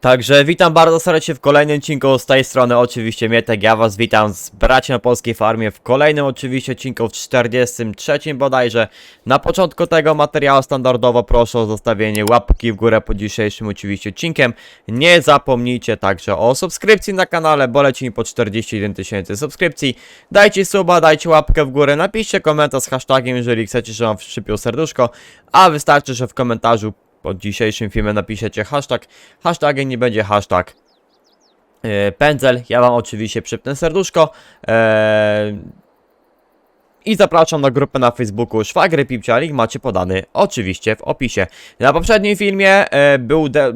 Także witam bardzo serdecznie w kolejnym odcinku z tej strony oczywiście Mietek, ja was witam z braci na polskiej farmie w kolejnym oczywiście odcinku w 43 bodajże. Na początku tego materiału standardowo proszę o zostawienie łapki w górę pod dzisiejszym oczywiście odcinkiem. Nie zapomnijcie także o subskrypcji na kanale, bo leci mi po 41 tysięcy subskrypcji. Dajcie suba, dajcie łapkę w górę, napiszcie komentarz z hashtagiem, jeżeli chcecie, żebym wam wszczypił serduszko, a wystarczy, że w komentarzu pod dzisiejszym filmem napiszecie hashtag. Hashtagiem nie będzie hashtag e, pędzel. Ja wam oczywiście przypnę serduszko. E, i zapraszam na grupę na Facebooku Szwagry Pipcia, macie podany oczywiście w opisie. Na poprzednim filmie e, był, de,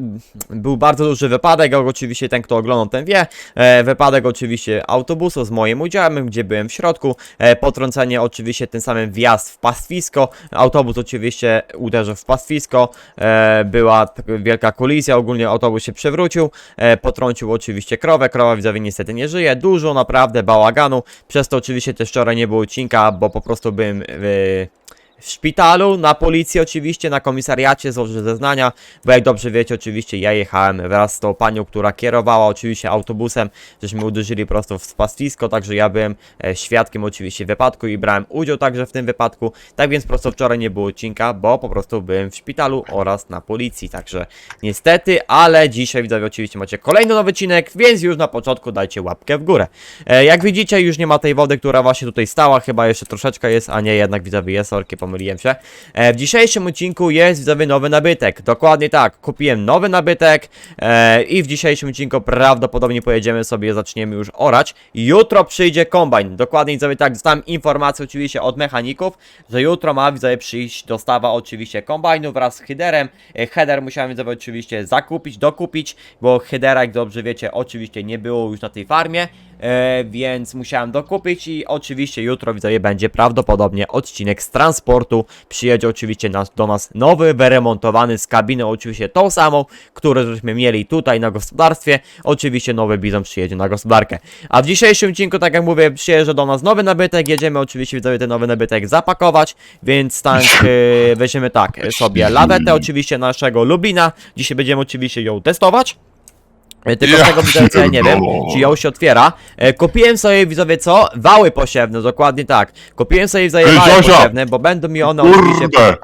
był bardzo duży wypadek, oczywiście ten kto oglądał ten wie. E, wypadek oczywiście autobusu z moim udziałem, gdzie byłem w środku. E, potrącenie oczywiście tym samym wjazd w pastwisko. Autobus oczywiście uderzył w pastwisko. E, była wielka kolizja, ogólnie autobus się przewrócił. E, potrącił oczywiście krowę, krowa widzowie niestety nie żyje. Dużo naprawdę bałaganu. Przez to oczywiście też wczoraj nie było odcinka, bo po prostu byłem w, szpitalu, na policji oczywiście, na komisariacie złożyć zeznania, bo jak dobrze wiecie, oczywiście ja jechałem wraz z tą panią, która kierowała oczywiście autobusem, żeśmy uderzyli prosto w pastwisko, także ja byłem e, świadkiem oczywiście wypadku i brałem udział także w tym wypadku, tak więc prosto wczoraj nie było odcinka, bo po prostu byłem w szpitalu oraz na policji, także niestety, ale dzisiaj widzowie oczywiście macie kolejny nowy odcinek, więc już na początku dajcie łapkę w górę. E, jak widzicie, już nie ma tej wody, która właśnie tutaj stała, chyba jeszcze troszeczkę jest, a nie, jednak widzowie jest, orki, pomyliłem się. E, w dzisiejszym odcinku jest widzowie nowy nabytek, dokładnie tak, kupiłem nowy nabytek e, i w dzisiejszym odcinku prawdopodobnie pojedziemy sobie, zaczniemy już orać. Jutro przyjdzie kombajn, dokładnie widzowie tak, dostałem informację oczywiście od mechaników, że jutro ma widzowie przyjść dostawa oczywiście kombajnu wraz z headerem. E, Header musiałem widzowie oczywiście zakupić, dokupić, bo headera, jak dobrze wiecie, oczywiście nie było już na tej farmie. E, więc musiałem dokupić i oczywiście jutro widzowie będzie prawdopodobnie odcinek z transportu. Przyjedzie oczywiście nas, do nas nowy, wyremontowany z kabiny, oczywiście tą samą, którą żeśmy mieli tutaj na gospodarstwie. Oczywiście nowy bizon przyjedzie na gospodarkę. A w dzisiejszym odcinku, tak jak mówię, przyjeżdża do nas nowy nabytek. Jedziemy oczywiście widzowie ten nowy nabytek zapakować, więc tak e, weźmiemy tak sobie lawetę oczywiście naszego Lublina. Dzisiaj będziemy oczywiście ją testować. E, Tylko Ja z tego co ja nie wiem, czy ją się otwiera. E, kupiłem sobie widzowie co? Wały posiewne, dokładnie tak. Kupiłem sobie Ej, wały Zosia! posiewne, bo będą mi one oczywiście... Kurde!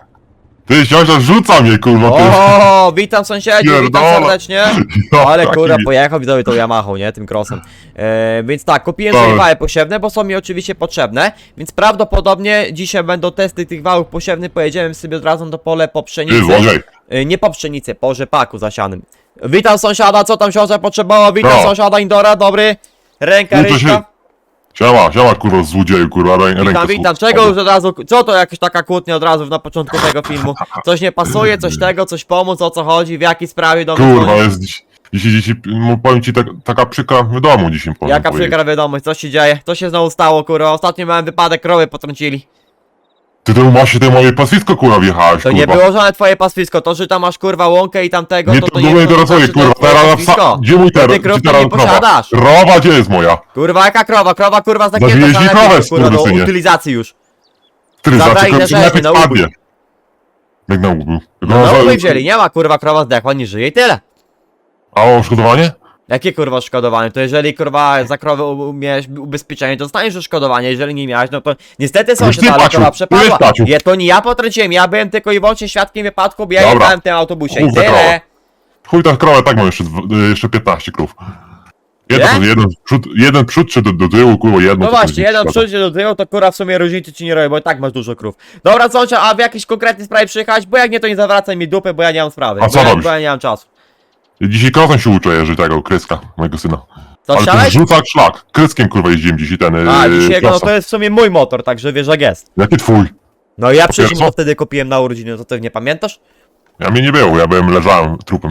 Ty, Siosia, rzuca mnie, kurwa, ty. O, witam sąsiedzi, witam Pierdolę. serdecznie. Ja, Ale taki kurwa, pojechał widzowie tą Yamahą, nie? Tym crossem. E, więc tak, kupiłem Tak. sobie wały posiewne, bo są mi oczywiście potrzebne. Więc prawdopodobnie dzisiaj będą testy tych wałów posiewnych. Pojedziemy sobie od razu do pole po Ty, pszenicy. złodziej. E, nie po pszenicy, po rzepaku zasianym. Witam sąsiada, co tam siostrze potrzebowało? Witam No. sąsiada Indora, dobry. Ręka, No to ręka. się- Siema, siema, kurwa, złodzieju, kurwa, rę, rękę Witam, witam. Czego już od razu, co to jakaś taka kłótnia od razu na początku tego filmu? Coś nie pasuje, coś tego, coś pomóc, o co chodzi, w jakiej sprawie do mnie Kurwa, jest dziś, dzisiaj, dzisiaj, no, powiem ci, tak, taka przykra w domu dzisiaj powiem Jaka powiedzieć. przykra wiadomość, co się dzieje? Co się znowu stało, kurwa? Ostatnio miałem wypadek, krowy potrącili. Ty to masz te moje paswisko, kurwa, wjechałeś, To kurwa. nie było żadne twoje paswisko, to, że tam masz kurwa łąkę i tamtego, Nie, to to, to nie nie to interesuje, znaczy, to kurwa, jest twoje teraz na paswisko. wsa... Gdzie mój To teraz? ty krówki teraz nie krowa? posiadasz. Krowa, gdzie jest moja? Kurwa, jaka krowa? Krowa kurwa z takiego Zawieźli krowę, kurwa, do skurwysynie. utylizacji już. Ty, Zabrali znaczy, te rzeczy na ubój. spadnie. Jak na ubój. No, no, no wzięli, nie ma kurwa, krowa zdechła, nie żyje i tyle. A o odszkodowanie? Jakie kurwa odszkodowanie? To jeżeli kurwa za krowę u- miałeś ubezpieczenie, to dostaniesz odszkodowanie, jeżeli nie miałeś, no to niestety są Już się ty ale płacił, krowa przepadła. to nie ja potrąciłem, ja byłem tylko i wyłącznie świadkiem wypadku, bo ja Dobra. jechałem w tym autobusie i Chuj za tyle. krowę. Chuj ta krowa, tak mam jeszcze, dw- y, jeszcze 15 krów. Jeden, jeden, przód, jeden przód czy do, do tyłu, kurwa, jedno. No to właśnie, jeden szkoda. przyjdzie do tyłu, to kurwa w sumie różnicy ci nie robi, bo i tak masz dużo krów. Dobra, sąsiad, a w jakiejś konkretnej sprawie przyjechać? Bo jak nie, to nie zawracaj mi dupy, bo ja nie mam sprawy. A bo co ja, robisz? Bo ja nie mam czasu. Dzisiaj krosem się uczę jeżdżać tego, kreska, mojego syna. To Ale to chciałeś? rzuca jak szlak. Kreskiem, kurwa, jeździłem dzisiaj ten, A, yy, dzisiaj, no to jest w sumie mój motor, także wiesz jak jest. Jaki twój? No ja przecież wtedy kupiłem na urodziny, to ty nie pamiętasz? Ja mnie nie było, ja byłem, leżałem trupem.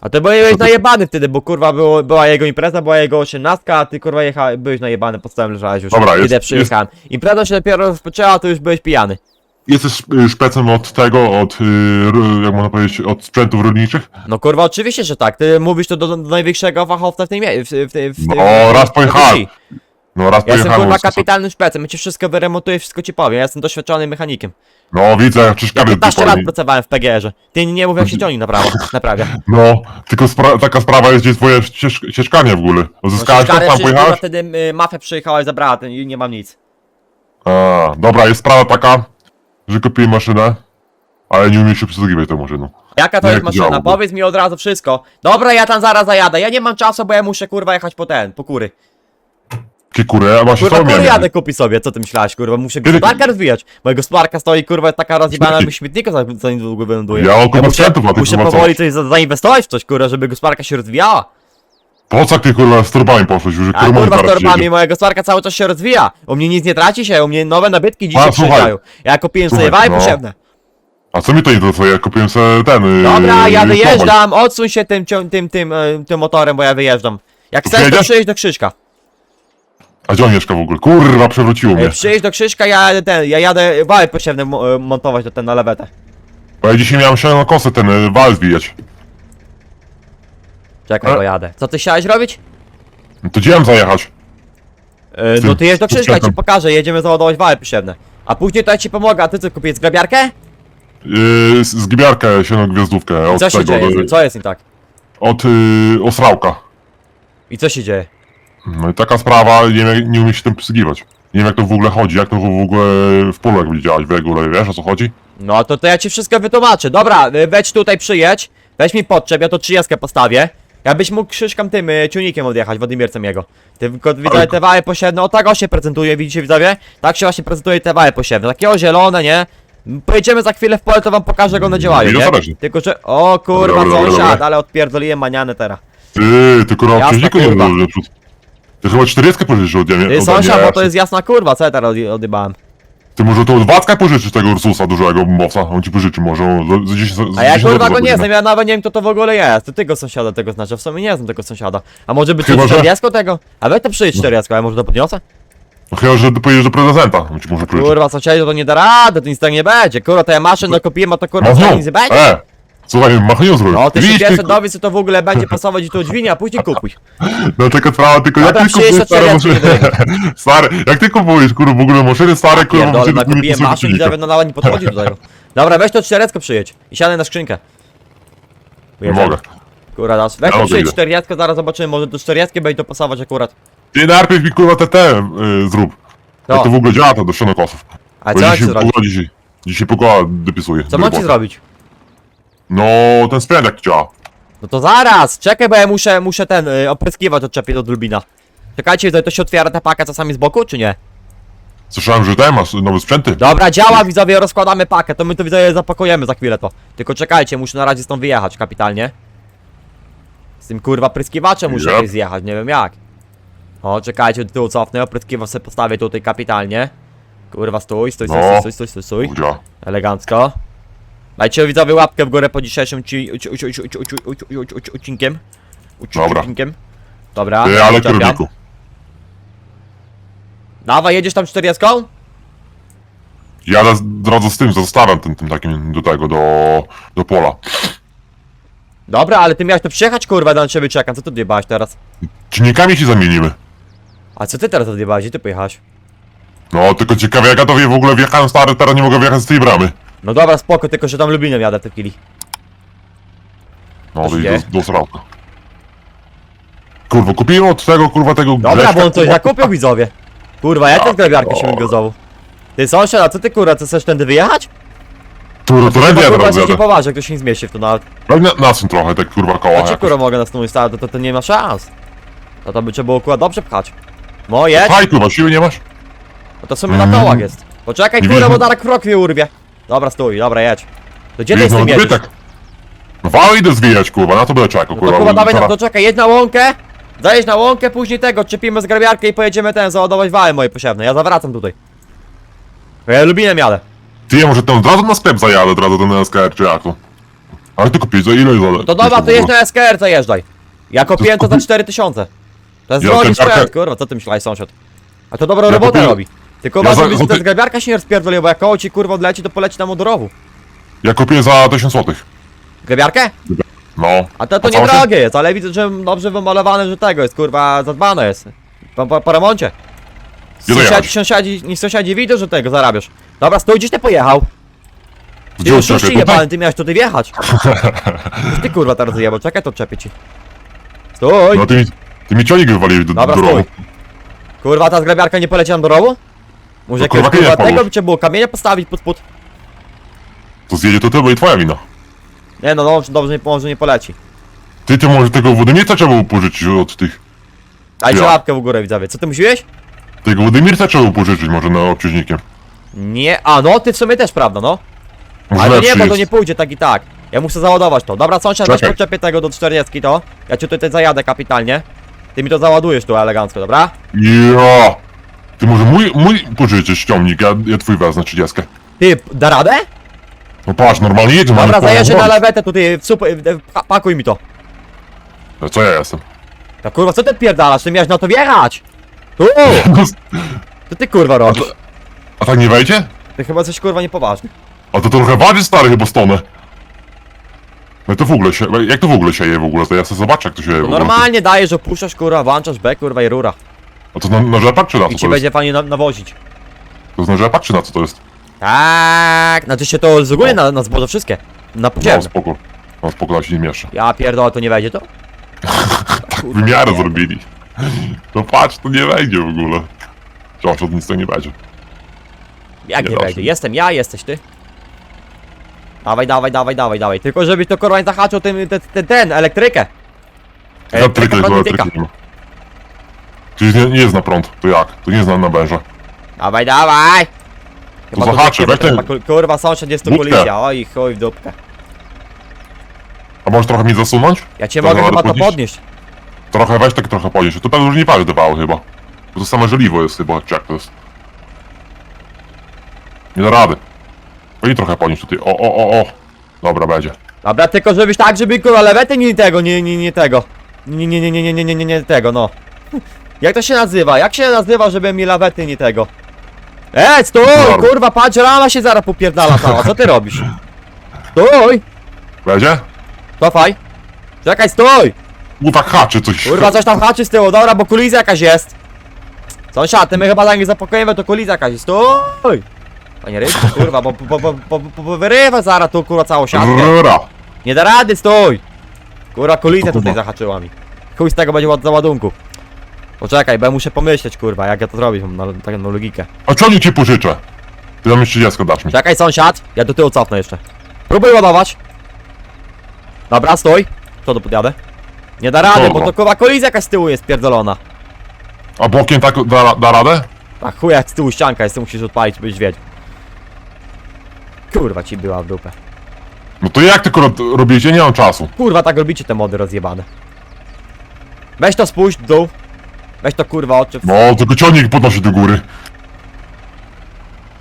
A ty byłeś Co najebany wtedy, bo kurwa było, była jego impreza, była jego osiemnastka, a ty kurwa jecha, byłeś najebany, pod stołem leżałeś już, Dobra, kiedy jest- przyjechałem. Impreza się dopiero rozpoczęła, to już byłeś pijany. Jesteś y, szpecem od tego, od, y, jak można powiedzieć, od sprzętów rolniczych? No kurwa, oczywiście, że tak, ty mówisz to do, do największego fachowca w tej mie- w, w, w, w, No, raz pojechałem. No raz Ja jestem pojechałem... kurwa kapitalnym szpecem, ja ci wszystko wyremontuję, wszystko ci powiem, ja jestem doświadczonym mechanikiem. No widzę, Ja czyszkary 15 lat pracowałem w PGR-ze. Ty nie mów jak się ciągnik naprawia. naprawia. No, tylko spra taka sprawa jest, gdzie twoje ścież ścieżkanie w ogóle. Uzyskałeś to, tam pojechałeś? wtedy y, mafia przyjechała i zabrała ten i nie mam nic. A, dobra, jest sprawa taka, że kupiłem maszynę, ale nie umiem się przysługiwać tą maszyną. Jaka to Nie, jest maszyna? Powiedz mi od razu wszystko. Dobra, ja tam zaraz zajadę. Ja nie mam czasu, bo ja muszę kurwa jechać po ten, po kury. Kikurę, a masz Kurwa, kury jadę kupi sobie, co ty myślałeś, kurwa? Muszę Kiedy- gospodarkę rozwijać. Moja gospodarka stoi, kurwa, taka rozjebana, Śmieci. by śmietnika za, za niedługo wyląduje. Ja około muszę, sprzętów, a ty muszę co? powoli coś za, zainwestować w coś, kurwa, żeby gospodarka się rozwijała. Po co ty kurwa z torbami poszłeś? Już A kurwa z torbami, moja gospodarka cały czas się rozwija. U mnie nic nie traci się, u mnie nowe nabytki dzisiaj A, słuchaj. przyjeżdżają. Ja kupiłem sobie Słuchaj, waj no. potrzebne. A co mi to interesuje? Ja kupiłem sobie ten... Dobra, yy, ja kombajn. wyjeżdżam, odsuń się tym, cią- tym, tym, e, tym motorem, bo ja wyjeżdżam. Jak chcesz, to przyjedź do Krzyżka. A gdzie on mieszka w ogóle? Kurwa, przewróciło mnie. Ej, przyjedź do Krzyżka, ja jadę ten, ja jadę wały posiewne mo- e, montować do ten na lewetę. Bo ja dzisiaj miałem się na kosę ten y, wal zbijać. Czekaj, A- bo jadę. Co ty chciałeś robić? No to gdzie mam zajechać? E, no ty jedź do Krzyżka, ja ci pokażę, jedziemy załadować wały posiewne. A później to ja ci pomogę, a ty co kupiłeś, zgrabiarkę? Yy, z- zgibiarkę, się gwiazdówkę od Co się tego, dzieje? do-? Co jest nim tak? od yy, Osrałka. I co się dzieje? No i taka sprawa, nie, wiem, nie umiem się tym przysługiwać. Nie wiem jak to w ogóle chodzi, jak to w ogóle w polu jak będzie działać w ogóle, wiesz o co chodzi? No to, to ja ci wszystko wytłumaczę. Dobra, y, weź tutaj przyjedź, weź mi podczep, ja to 30 postawię. Ja byś mógł krzyżkam tym y, ciunikiem odjechać, Władimircem jego. Ty tylko widzowie te wały posiewne, o tak o się prezentuje, widzicie widzowie? Tak się właśnie prezentuje te wały posiewne, takie o zielone, nie? Pojedziemy za chwilę w pole, to wam pokażę jak one działają, Ile nie? Tylko że, o kurwa Dobra, dobra, sąsiad, dobra. ale odpierdoliłem manianę teraz. Ty, ty kurwa Jasna przeźniku nie kurwa. zdążysz przód. Ty chyba 40 pożyczysz ode mnie. Ty ode sąsiad, bo to jest jasna kurwa, co ja teraz odje- odjebałem? Ty może to od Wacka pożyczysz tego Ursusa dużego mowca, on ci pożyczy może, on za, za 10 za A ja 10 kurwa złotych go nie znam, ja nawet nie wiem kto to w ogóle jest. Ty go sąsiada tego znaczy, w sumie nie znam tego sąsiada. A może by Chyba, że- 40 tego? A weź to przyjdź 40, a ja może to podniosę? No chyba, że ty pojedziesz do prezydenta, on ci może pożyczyć. Kurwa, sąsiedzie to nie da rady, to nic tak nie będzie. Kurwa, to ja maszyn dokupiłem, a to kurwa co nic nie będzie. E, słuchaj, machnią zrobił. No ty się Widzisz, pierwszy ty- dowiedz, co to w ogóle będzie pasować i tu dźwignie, a później kupuj. No taka sprawa, tylko Dobra, jak ty przyjedź kupujesz to stare cztery maszyny, stare, jak ty kupujesz kurwa w ogóle maszyny stare, kurwa Pierdolę, maszyny, nie nakupiłem maszyn i silnika. nawet no nawet nie podchodzi do tego. Dobra, weź to 40 przyjedź i siadaj na skrzynkę. Nie mogę. Kurwa, dasz. Weź to przyjedź idę. 40, zaraz zobaczymy, może do 40 będzie to pasować akurat. Ty najpierw mi kurwa TT y, zrób. No. Jak to w ogóle działa to do ścianokosów. A Bo co mam ci dzisiaj zrobić? dzisiaj, dzisiaj pogoda dopisuje. Co mam ci zrobić? No, ten jak działa. No to zaraz, czekaj, bo ja muszę, muszę ten, y, opryskiwacz odczepić od Lubina. Czekajcie, to- to się otwiera ta paka czasami z boku, czy nie? Słyszałem, że ten masz nowe sprzęty. Dobra, działa widzowie, rozkładamy pakę, to my to widzowie zapakujemy za chwilę to. Tylko czekajcie, muszę na razie stąd wyjechać kapitalnie. Z tym kurwa pryskiwaczem muszę Yep. zjechać, nie wiem jak. O, czekajcie, do tyłu cofnę, opryskiwacz sobie postawię tutaj kapitalnie. Kurwa, stój, stój, stój, No. stój, stój, stój, stój. Działa. Elegancko. Dajcie widzowie łapkę w górę po dzisiejszym ci, uci, uci. Uci, Dobra. Dobra, ale czepiam. kierowniku. Dawaj, jedziesz tam 40? Jadę z- drodze z tym, zostawiam tym, tym takim do tego, do, do pola. Dobra, ale ty miałeś tu przyjechać, kurwa, na ciebie czekam, co ty odjebałeś teraz? Czynnikami się zamienimy. A co ty teraz odjebałeś, gdzie ty pojechałeś? No, tylko ciekawe jak ja to w ogóle wjechałem stary, teraz nie mogę wjechać z tej bramy. No dobra, spoko, tylko że tam Lubinem jadę w tej chwili. No, Co to się idź dzieje? do, do srałka. Kurwa, kupiłem od tego, kurwa, tego Dobra, bo on coś zakupił, widzowie. Kurwa, ja też grabiarkę się pierdolę. wygazował. Ty sąsiad, a co ty kurwa, ty chcesz tędy wyjechać? Kurwa, to ręcznie ja kurwa, się nie jak to się nie zmieści w to nawet. Pewnie nasun trochę, tak kurwa koła jakoś. kurwa mogę nasunąć stale, to, to, to nie ma szans. To to by trzeba było kurwa dobrze pchać. No jedź, Haj, kurwa, siły nie masz? no to w sumie na Mm. kołach jest. Poczekaj Nie kurwa, wiem. bo Darek krok mnie urwie. Dobra, stój, dobra, jedź. To gdzie ty z tym no, jedziesz? idę zwijać, kurwa, na to będę czekał, No kurwa. to kurwa dawaj, zaraz- to czekaj, jedź na łąkę, zajedź na łąkę, później tego, czepimy z grabiarkę i pojedziemy ten, załadować wały moje posiewne. Ja zawracam tutaj. Ja Lubinem jadę. Ty, ja może tam od razu na sklep zajadę, od razu do NSKR, czy jak to? Ale ty kupisz, za ile za... No to dobra, to jedź na SKR, zajeżdżaj. Ja kupiłem to za 4000. To jest Ja drogi ten sprzęt, kurwa, co ty myślałeś sąsiad? A to dobrą Ja robotę kupiłem- robi. Tylko Ja uważaj, za- żeby za ta ty- grabiarka się nie rozpierdoliła, bo jak koło ci kurwa odleci, to poleci tam od rowu. Ja kupiłem za 1000 złotych. Grabiarkę? No. A to, to A nie drogie jest, ale widzę, że dobrze wymalowane, że tego jest, kurwa, zadbane jest. Po, po, po remoncie. Sąsiadzi, dojechać? sąsiadzi, niech sąsiadzi widzą, że tego zarabiasz. Dobra, stój, gdzieś ty pojechał? Ty Gdzie już odczepię? sushi Tutaj? jebany, ty miałeś tutaj wjechać. Już ty kurwa teraz zjebał, czekaj, to czepię ci. Stój! No ty mi, ty mi ciągnik wywaliłeś do, Dobra, do rowu. stój. Kurwa, ta zgrabiarka nie poleciała do rowu? Może No, jakiegoś kurwa, kurwa kamienia podłóż. by trzeba było kamienia postawić pod spód? To zjedzie to tyle i twoja wina. Nie no, dobrze, dobrze, nie, może nie poleci. Ty, ty może tego Wodymirca trzeba było pożyczyć od tych... Dajcie Ja. łapkę w górę, widzowie. Co ty mówiłeś? Tego Wodymirca trzeba było pożyczyć może na obciążnikiem. Nie, a no, ty w sumie też prawda, no. Może Ale to nie, lepszy bo to jest. nie pójdzie tak i tak. Ja muszę załadować to. Dobra, sąsiad, weź Czekaj. podczepię tego do 40 to. Ja cię tutaj zajadę kapitalnie. Ty mi to załadujesz tu elegancko, dobra? Ja! Ty może mój, mój pożyczysz ciągnik, ja, ja twój wezmę 30. Ty, da radę? No patrz, normalnie jedzie, mamy Dobra, połowę zajeżdżę na lewetę tutaj, w sup, w- w- pa- pakuj mi to. No Co ja jestem? Ja kurwa, co ty pierdalasz? Ty miałeś na to wjechać! Tu! To ty kurwa robisz. A tak nie wejdzie? Ty chyba coś kurwa niepoważny. A to trochę waży stary chyba stonę. No to w ogóle się, jak to w ogóle sieje w ogóle? To ja sobie zobaczę jak to sieje w To ogóle. normalnie dajesz, opuszczasz kurwa, włączasz B kurwa i rura. A to na, na rzepak czy na co I to ci jest? będzie fajnie na, nawozić. To jest na rzepak czy na co to jest? Tak, znaczy się to z ogóle na, na zboże wszystkie. Na No podziemne. spoko. No spoko, na się nie mieszczę. Ja pierdolę, to nie wejdzie to? Kurwa, Wymiarę nie. zrobili. No patrz, to nie wejdzie w ogóle. Wciąż od nic to nie będzie. Jak nie Nie wejdzie? Jestem ja, jesteś ty. Dawaj, dawaj, dawaj, dawaj, dawaj. Tylko żebyś to kurwa nie zahaczył ten, ten, ten, ten elektrykę. Elektryka jest, magnetyka. elektryki nie ma. Czyli nie, nie jest na prąd, to jak? To nie jest na, na węża. Dawaj, dawaj! Chyba tu zahaczy, weź ten- Kurwa, sąsiad jest tu Budkę. kolizja. Oj, chuj w dupkę. A możesz trochę mi zasunąć? Ja cię To mogę chyba to podnieść? podnieść. Trochę weź tak trochę podnieść. To pewnie już nie parę dawało chyba. Bo to same żeliwo jest chyba, czy jak to jest? Nie da rady. Weź trochę podnieść tutaj. O, o, o, o. Dobra, będzie. Dobra, tylko żebyś tak, żeby kurwa lewety nie tego, nie, nie, nie tego. Nie, nie, nie, nie, nie, nie, nie, nie, nie tego, no. Jak to się nazywa? Jak się nazywa, żeby mi lawety nie tego? Ej, stój! Dobra. Kurwa, patrz, rama się zaraz popierdala cała, co ty robisz? Stój! Będzie? Cofaj! Czekaj, stój! U tak haczy coś. Kurwa, coś tam haczy z tyłu, dobra, bo kolizja jakaś jest. Sąsiad, ty my chyba tak nie zapakujemy, to kolizja jakaś jest. Stój! Panie rybku, kurwa, bo, bo, bo, bo, bo, bo wyrywa zaraz tu kurwa całą siatkę. Rra. Nie da rady, stój! Kurwa, kolizja To tutaj zahaczyła mi. Chuj z tego będzie ład załadunku. Poczekaj, bo ja muszę pomyśleć, kurwa, jak ja to zrobić, mam na, taką logikę. A ciągnik ci pożyczę. Ty tam jeszcze dziecko dasz mi. Czekaj, sąsiad, ja do tyłu cofnę jeszcze. Próbuj ładować. Dobra, stój. Co tu podjadę? Nie da rady, bo Dobra. to kurwa kolizja jakaś z tyłu jest pierdolona. A bokiem tak da, da radę? A chuj jak z tyłu ścianka jest, to musisz odpalić, byś wiedział. Kurwa ci była w dupę. No to jak tylko ro- robicie? Nie mam czasu. Kurwa tak robicie te mody rozjebane. Weź to spójrz w dół. Weź to kurwa oczy. No, tylko ciągnik podnosi do góry.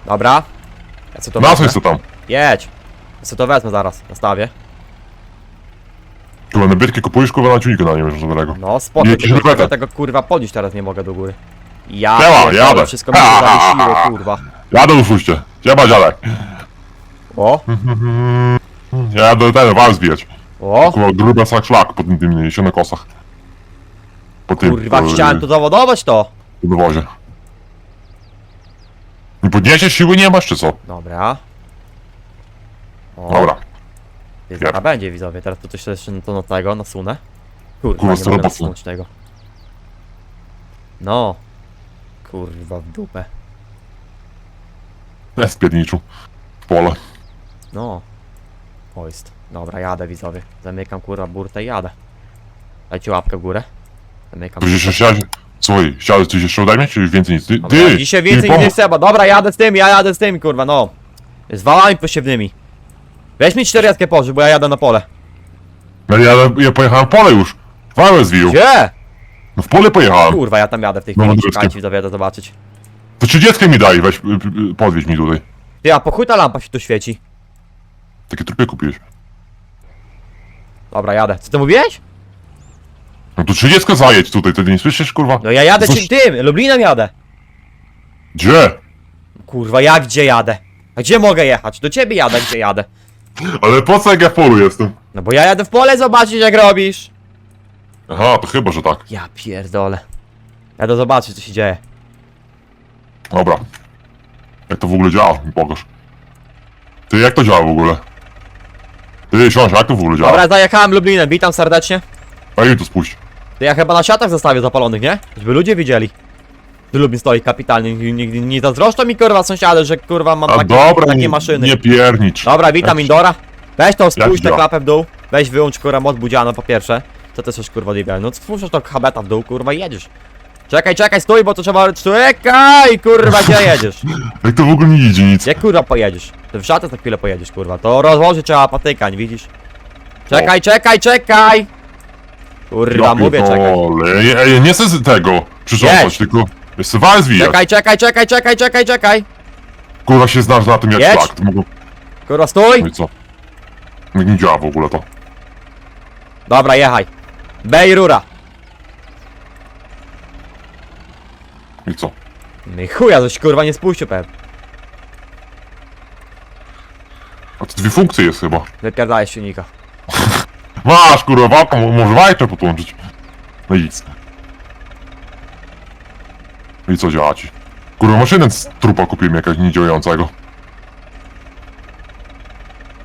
Dobra. Ja co to Na co wezmę. jest to tam? Jedź. Ja co to wezmę zaraz, nastawię. Kurwa, nabytki kupujesz, kurwa, na ciągnika na nie wiesz, żadnego. No spoko, Jakiś tylko ja tego kurwa podnieść teraz nie mogę do góry. Ja Działa, pierdolę, jadę. wszystko mi się Ha, ha, zawiesiło, ha. kurwa. Jadę usłyszcie. Cieba dziadek. O, Ja jadę ten wal zbijać. o, Kurwa, grube sak szlak po tym, tym kosach. Po tym, kurwa, po, chciałem to zawodować to. Po dowozie. Nie podniesiesz siły nie masz, czy co? Dobra. O, Dobra. Ty, zaraz będzie widzowie, teraz tu coś jeszcze to na tego nasunę. Kurwa, Kurwa, nie mogę nasunąć tego. No. Kurwa, w dupę. Jest piedniczu. W pole. No. Hoist. Dobra, jadę widzowie. Zamykam kurwa burtę i jadę. Dajcie łapkę w górę. Zamykam. Słuchaj, chciałeś coś jeszcze ode mnie, czy już więcej nic? Ty, Dobra, ty! dzisiaj więcej nie trzeba. Dobra, jadę z tym, ja jadę z tym, kurwa, no. Z wałami posiewnymi. Weź mi czterdziestkę poży, bo ja jadę na pole. No ja, ja pojechałem w pole już. Wałę zwił. Gdzie? No w pole pojechałem. Kurwa, ja tam jadę w tej No, chwili. Andrzejskie. Czekajcie, widzowie, jadę zobaczyć. To 30 mi daj, weź, y, y, podwieź mi tutaj. Ty, a po chuj ta lampa się tu świeci. Takie trupie kupiłeś. Dobra, jadę. Co ty mówiłeś? No to 30 zajedź tutaj, ty nie słyszysz, kurwa? No ja jadę Coś- czym tym, Lublinem jadę. Gdzie? Kurwa, jak gdzie jadę? A gdzie mogę jechać? Do ciebie jadę, gdzie jadę. Ale po co jak ja w polu jestem? No bo ja jadę w pole zobaczyć jak robisz. Aha, to chyba, że tak. Ja pierdolę. Jadę zobaczyć co się dzieje. Dobra. Jak to w ogóle działa? Mi pokaż. Ty, jak to działa w ogóle? Ty, siądź, jak to w ogóle działa? Dobra, zajechałem Lublinem, witam serdecznie. A mi to spuść. To ja chyba na siatach zostawię zapalonych, nie? Żeby ludzie widzieli. Lublin stoi kapitalnie, nie, nie, nie zazdroszczą mi kurwa sąsiady, że kurwa mam A takie, dobra, takie maszyny. nie piernicz. Dobra, witam Indora. Weź to, spójrz tę działa? klapę w dół. Weź wyłącz kurwa mod budziano po pierwsze. Co ty coś kurwa odjebałem? No spójrz to habeta w dół, kurwa i jedziesz. Czekaj, czekaj, stój, bo to trzeba... Czekaj, kurwa, gdzie jedziesz? Jak to w ogóle nie idzie nic. Gdzie kurwa pojedziesz? Ty w szatę za chwilę pojedziesz, kurwa. To rozłożyć trzeba patykań, widzisz? Czekaj, czekaj, czekaj! Kurwa, mówię, czekaj. ja nie chcę z tego przyrządzać, Jedź. tylko... Jeszcze walę zwijać. Czekaj, czekaj, czekaj, czekaj, czekaj, czekaj! Kurwa się znasz na tym jak Jedź. szlak. To mogą... Kurwa, stój! No i co? Jak nie działa w ogóle to. Dobra, jechaj. Bej rura. I co? No i chuja, coś kurwa nie spuścił pewnie. A to dwie funkcje jest chyba. Wypierdałeś silnika. Masz kurwa, wapno, może wajczę podłączyć. No i nic. I co działa ci? Kurwa, maszynę z trupa kupiłem jakaś niedziałającego.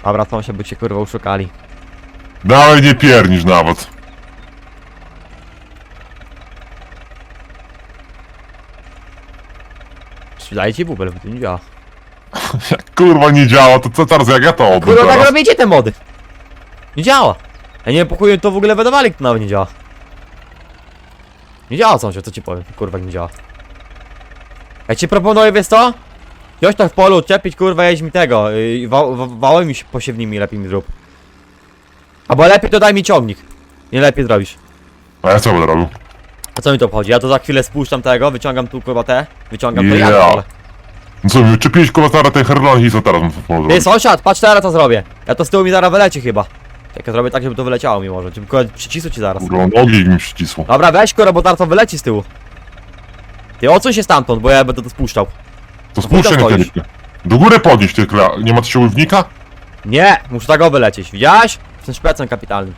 Dobra, to się by cię kurwa uszukali. Dalej nie piernisz nawet. Sprzedaję ci bubel, bo to nie działa. Kurwa nie działa, to co teraz jak ja to oddam Kurwa, tak teraz? robicie te mody. Nie działa. Ja nie wiem, po chuju to w ogóle wydawali, to nawet nie działa. Nie działa sąsiad, co ci powiem, kurwa nie działa. Ja ci proponuję, wiesz co? Wziąć to w polu, czepić, kurwa, jeźdź mi tego, yy, wa wa wałami posiewnymi lepiej mi zrób. Albo lepiej to daj mi ciągnik. Nie lepiej zrobisz. A ja co będę robił? A co mi to obchodzi? Ja to za chwilę spuszczam tego, wyciągam tu kurwa te, wyciągam to Ja. ja ale. No co, mi czepiłeś kurwa stara ten herlon i co teraz mam Ty sąsiad, patrz teraz co zrobię. Ja to z tyłu mi zaraz wyleci chyba. Jak ja zrobię tak, żeby to wyleciało mi może. Żeby kurwa przycisł ci zaraz. Kurwa, nogi mi przycisło. Dobra, weź kurwa, bo wyleci z tyłu. Ty odsuń się stamtąd, bo ja będę to spuszczał. To nie stoisz? kierownicę. Do góry podnieść tylko, nie ma tu siłownika? Nie, muszę tak o wylecieć, widziałeś? Z tym szpecem kapitalnym.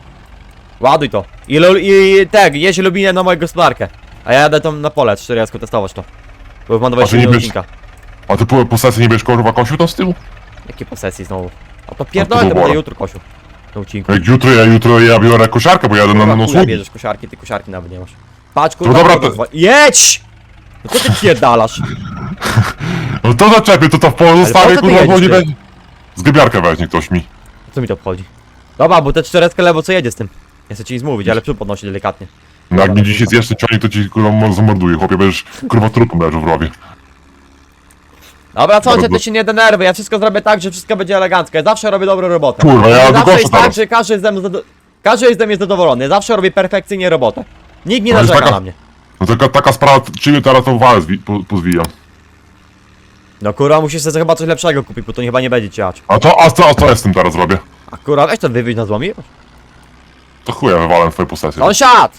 Ładuj to. I, lu- i tak, jeźdź Lubinie na moją gospodarkę. A ja jadę tam na pole, 4 razy testować to. Bo mam A ty 20 nie minut będziesz- odcinka. A ty po, po sesji nie będziesz kurwa kosił tam z tyłu? Jakie posesji znowu? A to pierdolę, to będę jutro kosił. Na odcinku. Jutro, ja jutro ja biorę kosiarkę, bo jadę na, Kurwa, chuja sługi. bierzesz kosiarki, ty kosiarki nawet nie masz. Patrz kurwa, No dobra, to... Jedź! No co ty pierdalasz? No to zaczepię, to to w polu po zostawię, co ty kurwa, bo jedziesz, nie ty? będzie. Zgebiarkę weźmie ktoś mi. Co mi to obchodzi? Dobra, bo te czteretkę lewo co jedzie z tym? Ja chcę ci nic mówić, ale przód podnosi delikatnie. No jak mi dzisiaj zjesz ciągnik, to ci kurwa zamorduje, chłopie, będziesz kurwa trupem leżał w rowie. Dobra, co Dobra. ty się nie denerwuj, ja wszystko zrobię tak, że wszystko będzie elegancko. Ja zawsze robię dobrą robotę. Kurwa, ja zawsze jest tak, że każdy jest ze mną zado... Każdy jest ze mnie zadowolony. Ja zawsze robię perfekcyjnie robotę. Nikt nie Ale narzeka taka- na mnie. No taka, taka sprawa, czy teraz to walę zwi- po, pozwijam. No kurwa, musisz sobie chyba coś lepszego kupić, bo to chyba nie będzie ciać. A to, a co, a co ja z tym teraz robię? A kurwa, weź to wywieź na złomie. To chuja wywalę twoje posesje. Sąsiad!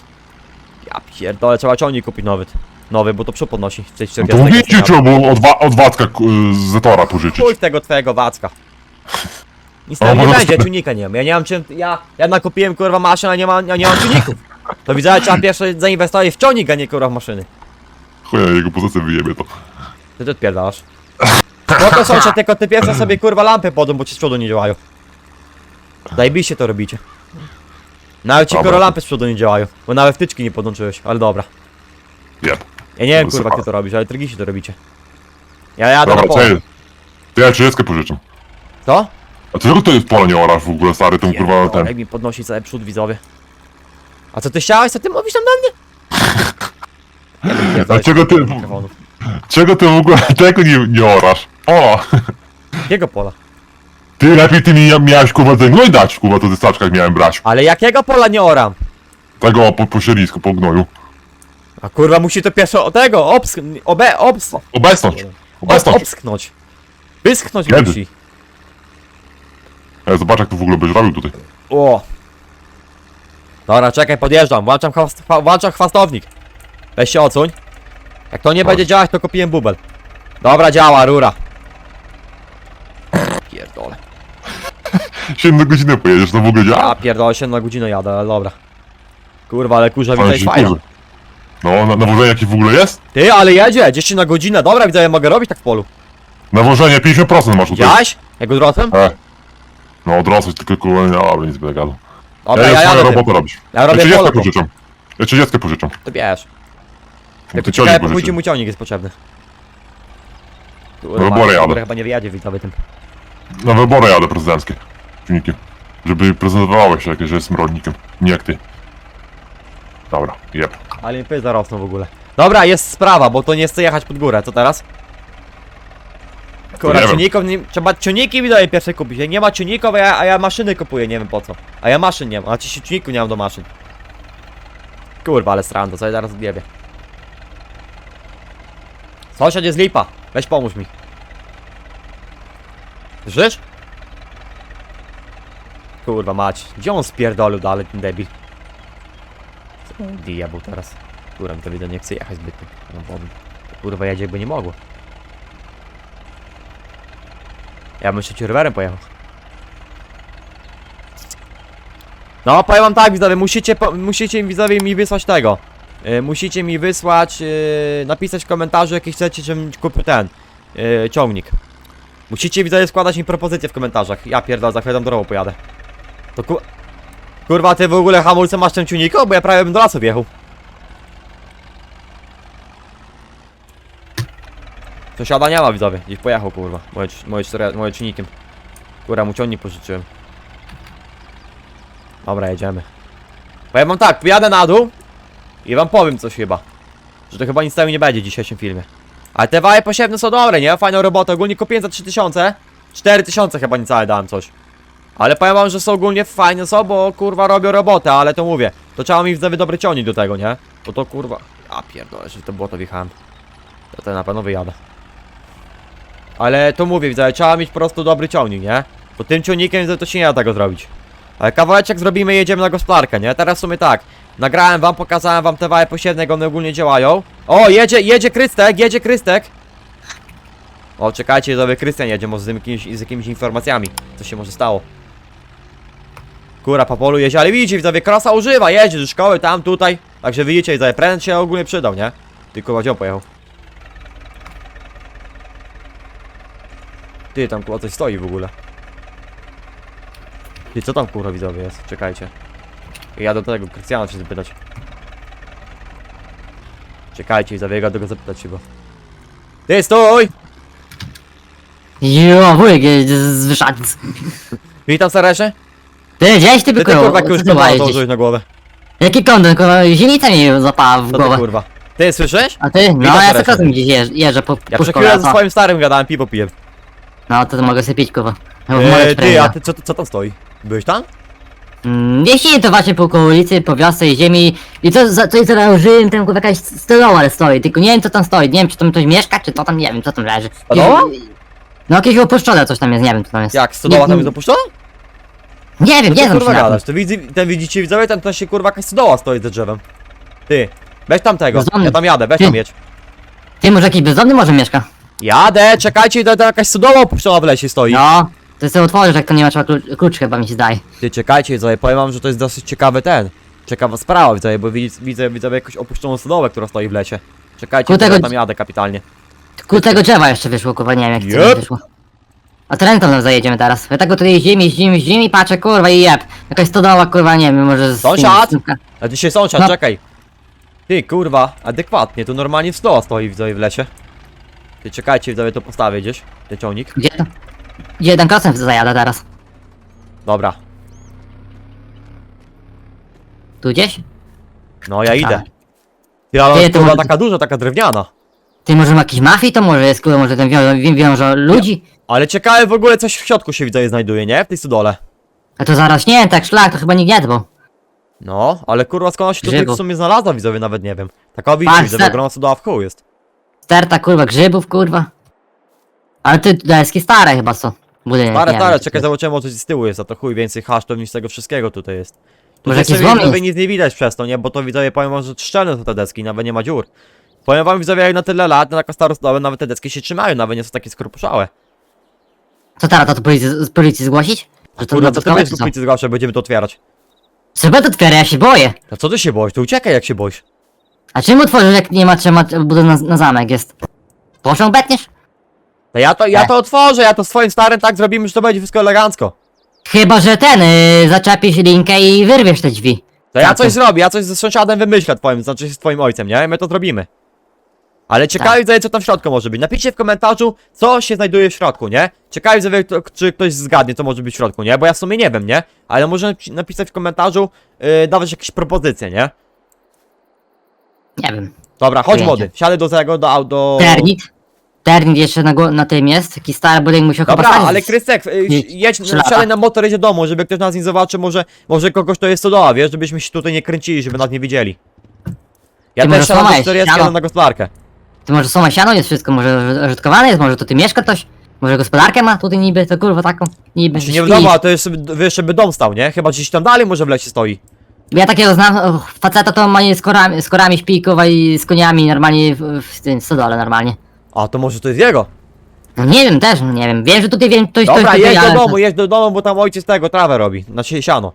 Ja pierdolę, trzeba ciągnik kupić nowy. Nowy, bo to przód podnosi. W tej No 40 to ci, trzeba było od, wa- od Wacka z Zetora pożyczyć. W tego twojego wacka. Nic O, tam nie może będzie, czujnika nie mam. Ja nie mam czym. Ja, ja nakupiłem kurwa maszyn, a nie mam, ja nie mam czujników. To widzę, że trzeba pierwsze zainwestować w ciągnik, a nie kurwa w maszyny. Chuja, jego posesję wyjebie to. Ty to odpierdalasz. No to sąsiad, tylko ty pierwsze sobie kurwa lampy podą, bo ci z przodu nie działają. Zajebiście to robicie. Nawet ci Dobra. kurwa lampy z przodu nie działają, bo nawet wtyczki nie podłączyłeś, ale dobra. Jeb. Ja nie wiem To kurwa, ty to robisz, ale trygisi to robicie. Ja jadę Dobra, pole. cześć. To ja trzydziestkę pożyczę. Co? A ty czego to jest pole nie orasz w ogóle, stary, tym kurwa Pierdolę, ten... Jak mi podnosi cały przód widzowie. A co ty chciałeś? Co ty mówisz tam do mnie? Bym pierdolę Dlaczego ty-. Czego ty w ogóle tego nie, nie orasz? O! Jakiego pola? Ty lepiej ty mi miałeś kurwa ten gnój dać, kurwa, to ty staczkach miałem brać. Ale jakiego pola nie oram? Tego po, po sierisku, po gnoju. A kurwa musi to pierwsze o tego, obsk... Obe... obs... Obecność. Obecność. Obsknąć. Wyschnąć Kiedy? musi. Ja zobacz jak to w ogóle będziesz robił tutaj. O. Dobra, czekaj, podjeżdżam. Włączam, chwast... chwa- włączam chwastownik. Weź się odsuń. Jak to nie będzie działać, to kopiłem bubel. Dobra, działa, rura. Pierdolę. 7 godziny pojedziesz, to w ogóle działa. Ja pierdolę się na godzinę jadę, ale dobra. Kurwa, ale kurza się fajna. No, na, nawożenie jakie w ogóle jest? Ty, ale jedzie, 10 na godzinę, dobra, widzę, ja mogę robić tak w polu. Nawożenie 50% masz tutaj. Widziałeś? Jak odrosłem? E. No odrosłeś tylko kurwa, dobra, nic będę gadał. Dobra, ja, ja ja jadę tym. robotę robisz. Ja robię 30 polo. pożyczam. Ja 30 pożyczam. To bierz. No ty czekaj, ciągnik pójdzie pożyczy. mu ciągnik jest potrzebny. No, wybory jadę. Chyba nie wyjadzie widzowie tym. Na wybory jadę prezydenckie. Silnikiem. Żeby prezentowałeś się, jak że jestem rolnikiem. Nie jak ty. Dobra, jeb. Ale mi pyta zarosną w ogóle. Dobra, jest sprawa, bo to nie chce jechać pod górę, co teraz? Kurwa, nie wiem. ciągników nie, trzeba ciągniki widzowie pierwsze kupić. Jak Nie ma ciągników, a ja, a ja maszyny kupuję, nie wiem po co. A ja maszyn nie mam, a ci się ciągników nie mam do maszyn. Kurwa, ale strando, co ja zaraz odjebie. Sąsiad jest lipa, weź pomóż mi. Słyszysz? Kurwa mać, gdzie on spierdolił dalej ten debil? On diabeł teraz? Kurwa, mi to widzę, nie chce jechać zbytnio. No bo kurwa jedzie jakby nie mogło. Ja bym jeszcze rowerem pojechał. No, powiem wam tak, widzowie, musicie, musicie widzowie mi wysłać tego. Yy, musicie mi wysłać, yy, napisać w komentarzu, jaki chcecie, żebym kupił ten yy, ciągnik. Musicie widzowie składać mi propozycje w komentarzach. Ja pierdolę, za chwilę tam drogą pojadę. To ku... Kurwa, ty w ogóle hamulce masz tym ciągniku? Bo ja prawie bym do lasu wjechał. Sąsiada nie ma widzowie, gdzieś pojechał kurwa, moje, moje, moje czynnikiem. Kurwa, mu ciągnik pożyczyłem. Dobra, jedziemy. Powiem wam tak, pojadę na dół i wam powiem coś chyba. Że to chyba nic tego nie będzie w dzisiejszym filmie. Ale te waje posiewne są dobre, nie? Fajną robotę, ogólnie kupiłem za 3000. 4000 chyba niecałe dałem coś. Ale powiem wam, że są ogólnie fajne są, bo kurwa robią robotę, ale to mówię. To trzeba mi widzowie dobry ciągnik do tego, nie? Bo to kurwa... A pierdolę, że to było to wjechałem. To ten na pewno wyjadę. Ale to mówię, widzę, trzeba mieć po prostu dobry ciągnik, nie? Bo tym ciągnikiem to się nie da tego zrobić. Ale kawałeczek zrobimy jedziemy na gospodarkę, nie? Teraz w sumie tak. Nagrałem wam, pokazałem wam te waje posiewne, jak one ogólnie działają. O, jedzie, jedzie Krystek, jedzie Krystek. O, czekajcie, sobie Krystian jedzie, może z z jakimiś informacjami. Co się może stało. Kura po polu jedzie, ale widzicie, widzowie, krasa używa, jedzie do szkoły, tam, tutaj. Także widzicie, widzowie, pręd się ogólnie przydał, nie? Tylko gdzie on pojechał? Ty, tam kurwa coś stoi w ogóle. Ty, co tam kurwa widzowie jest? Czekajcie. Ja do tego Krystiana się zapytać. Czekajcie, ja do go zapytać chyba. Ty, stój! Jo, wujek jest z. Witam serdecznie. Ty, gdzieś ty Ty, ty bykoło, kurwa co jakiegoś ty kondona jeździć? założyłeś na głowę. Jaki kondon, kurwa, zienica mi zapała w Co ty głowę. kurwa? Ty, słyszysz? A ty? No, ja serdecznie. za kozem gdzieś jeżdżę, jeżdżę po, Ja po przed szkole, chwilą a ze co? swoim starym gadałem, piwo piję. No, to, to mogę sobie pić, kurwa. Eee, mogę ty, a ty, co, co tam stoi? Byłeś tam? Mm, Jeśli to właśnie po ulicy, po wiosce i ziemi i co, za, coś założyłem, tam kurwa jakaś stodoła stoi, tylko nie wiem co tam stoi, nie wiem czy tam ktoś mieszka, czy to tam, nie wiem co tam leży. Stodoła? No jakieś opuszczone coś tam jest, nie wiem co tam jest. Jak, stodoła nie, tam jest opuszczona? Nie wiem, Co nie ty znam kurwa się na tym. gadasz? To widzi, ten widzicie widzowie, ten, ten się kurwa jakaś stodoła stoi za drzewem. Ty, weź tam tego, Bezdomny. ja tam jadę, weź Ty. tam jedź. Ty może jakiś bezdomny może mieszka? Jadę, czekajcie, to, to jakaś stodoła opuszczona w lesie stoi. No, to sobie otworzysz, jak to nie ma trzeba klucz, klucz chyba mi się zdaje. Ty czekajcie, widzowie, powiem wam, że to jest dosyć ciekawy ten. Ciekawa sprawa, widzowie, bo widzę, widzę widzowie jakąś opuszczoną stodołę, która stoi w lesie. Czekajcie, Ku to ja tego- tam jadę kapitalnie. Ku tego drzewa jeszcze wyszło, kurwa, nie wiem jak Jep. to wyszło. A teren tam zajedziemy teraz. Ja tak go tutaj jeździmy, jeździmy, jeździmy, patrzę, kurwa i jeb. Jakaś stodoła, kurwa, nie wiem, może z... Sąsiad! A ty się sąsiad, No. czekaj. Ty, kurwa, adekwatnie, tu normalnie stoła stoi, widzowie, w lesie. Ty czekajcie, widzowie, to postawię gdzieś, ten ciągnik. Gdzie to? Gdzie jeden krosem zajada teraz? Dobra, Tu gdzieś? no ja idę. Ty, ale Ty, to kurwa, może- taka duża, taka drewniana. Ty może ma jakiś mafii to może jest, kurwa, może ten wią wią wiąże ludzi? Ale ciekawe w ogóle coś w środku się widzowie znajduje, nie? W tej stodole. A to zarośnięte jak szlak, to chyba nikt nie dbał. No, ale kurwa skąd ona się tutaj w sumie znalazła, widzowie, nawet nie wiem. Taka widzicie, Patrz, widzowie, se- ogromna stodoła w kół jest. Sterta, kurwa, grzybów, kurwa. Ale ty, deski stare chyba są. Budynek, Stare, nie stare, wiem. czekaj, zobaczymy, o coś z tyłu jest, a to chuj więcej hasztów niż tego wszystkiego tutaj jest. Może Tutaj jakieś sobie widzowie nic nie widać przez to, nie? Bo to widzowie powiem wam, że szczelne są te deski, nawet nie ma dziur. Powiem wam widzowie, jak na tyle lat, na taką starą stodolę, nawet te deski się trzymają, nawet nie są takie skrupuszałe. Co teraz, to, to policji, z policji zgłosić? Że to Kurwa, co ty będziesz co? zgłaszać, będziemy to otwierać. Trzeba to otwierać, ja się boję. A co ty się boisz? To uciekaj jak się boisz. A czym otworzysz, jak nie ma trzyma budy na, na zamek jest? Proszę obetniesz? To ja to, ja to otworzę, ja to swoim starym tak zrobimy, że to będzie wszystko elegancko. Chyba, że ten, y, zaczepisz linkę i wyrwiesz te drzwi. To ja Tak, coś zrobię, ja coś ze sąsiadem wymyślę twoim, znaczy z twoim ojcem, nie? My to zrobimy. Ale ciekawi Tak. co tam w środku może być. Napiszcie w komentarzu, co się znajduje w środku, nie? Ciekawi kto- czy ktoś zgadnie, co może być w środku, nie? Bo ja w sumie nie wiem, nie? Ale może napi- napisać w komentarzu, yy, dawać jakieś propozycje, nie? Nie wiem. Dobra, chodź młody, wsiadę do tego, do auto... Ternit. Ternit jeszcze na, na tym jest. Taki stary budynek musiał chyba Dobra, ale Krystek, y, Jedź, wsiadaj na motor, do domu, żeby ktoś nas nie zobaczył, może, może kogoś to jest stodoła, wiesz, żebyśmy się tutaj nie kręcili, żeby nas nie widzieli. Ja Ty też siadam do sama 40 jest, siano. na gospodarkę. Ty może są siano jest wszystko, może użytkowane jest, może to ty mieszka ktoś? Może gospodarkę ma tutaj niby, to kurwa taką, niby, Znaczy nie śpi. wiadomo, a to jest, wiesz, żeby dom stał, nie? Chyba gdzieś tam dalej może w lesie stoi. Ja takiego znam, faceta to ma z korami, z korami śpi, kurwa, i z koniami normalnie w, w tym stodole normalnie. A to może to jest jego. No nie wiem też, no nie wiem, wiem, że tutaj wiem, ktoś, Dobra, ktoś tutaj, jedź do ale- domu, jedź do domu, bo tam ojciec tego trawę robi, znaczy siano.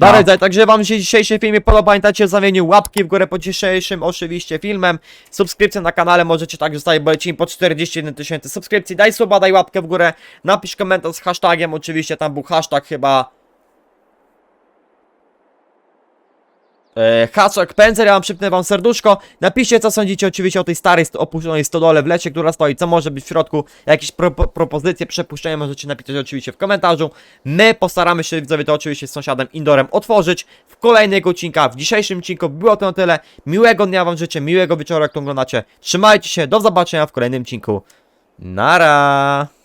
Dobra, No. także wam się dzisiejszy filmie podoba, pamiętajcie o zamieniu łapki w górę po dzisiejszym oczywiście filmem. Subskrypcja na kanale możecie także zostawić, bo lecimy po 41 tysięcy subskrypcji. Daj suba, daj łapkę w górę, napisz komentarz z hashtagiem, oczywiście tam był hashtag chyba... E, hashtag pędzel, ja wam przypnę wam serduszko. Napiszcie co sądzicie oczywiście o tej starej st- opuszczonej stodole w lecie, która stoi, co może być w środku, jakieś pro propozycje, przepuszczenia możecie napisać oczywiście w komentarzu. My postaramy się widzowie to oczywiście z sąsiadem Indorem otworzyć w kolejnych odcinkach. W dzisiejszym odcinku było to na tyle. Miłego dnia wam życzę, miłego wieczoru jak to oglądacie. Trzymajcie się, do zobaczenia w kolejnym odcinku. Nara!